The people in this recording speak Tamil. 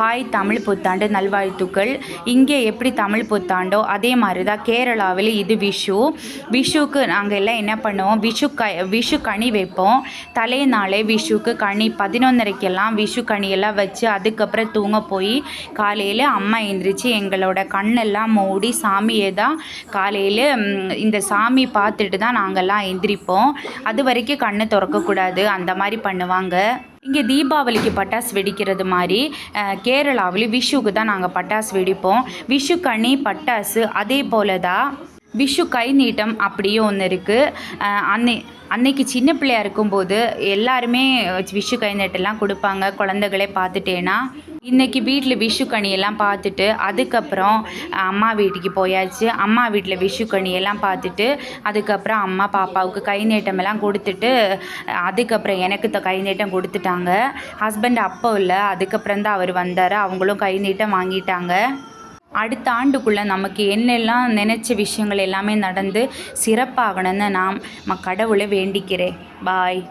ஹாய் தமிழ் புத்தாண்டு நல்வாழ்த்துக்கள். இங்கே எப்படி தமிழ் புத்தாண்டோ அதே மாதிரி தான் கேரளாவில் இது விஷு. விஷுக்கு நாங்கள் எல்லாம் என்ன பண்ணுவோம்? விஷு க விஷு கனி வைப்போம். தலை நாளே விஷுக்கு கனி. பதினொன்றரைக்கெல்லாம் விஷு கனியெல்லாம் வச்சு அதுக்கப்புறம் தூங்க போய் காலையில் அம்மா எந்திரிச்சு எங்களோட கண்ணெல்லாம் மூடி சாமியை தான் காலையில் இந்த சாமி பார்த்துட்டு தான் நாங்கள்லாம் எந்திரிப்போம். அது வரைக்கும் கண்ணு திறக்கக்கூடாது. அந்த மாதிரி பண்ணுவாங்க. இங்கே தீபாவளிக்கு பட்டாசு வெடிக்கிறது மாதிரி அஹ், விஷுக்கு தான் நாங்கள் பட்டாசு வெடிப்போம். விஷு கனி பட்டாசு அதே போல தான் விஷு கை நீட்டம் அப்படியும் ஒன்று இருக்குது அன்னை அன்னைக்கு சின்ன பிள்ளையா இருக்கும்போது எல்லாருமே விஷு கை நீட்டெல்லாம் கொடுப்பாங்க. குழந்தைகளே பார்த்துட்டேன்னா இன்றைக்கி வீட்டில் விஷு கனியெல்லாம் பார்த்துட்டு அதுக்கப்புறம் அம்மா வீட்டுக்கு போயாச்சு. அம்மா வீட்டில் விஷு கனியெல்லாம் பார்த்துட்டு அதுக்கப்புறம் அம்மா பாப்பாவுக்கு கை நீட்டமெல்லாம் கொடுத்துட்டு அதுக்கப்புறம் எனக்கு த கை நீட்டம் கொடுத்துட்டாங்க. ஹஸ்பண்ட் அப்போ இல்லை. அதுக்கப்புறம் தான் அவர் வந்தார். அவங்களும் கை நீட்டம் வாங்கிட்டாங்க. அடுத்த ஆண்டுக்குள்ளே நமக்கு என்னெல்லாம் நினச்ச விஷயங்கள் எல்லாமே நடந்து சிறப்பாகணும்னு நான் கடவுளை வேண்டிக்கிறேன். பாய்.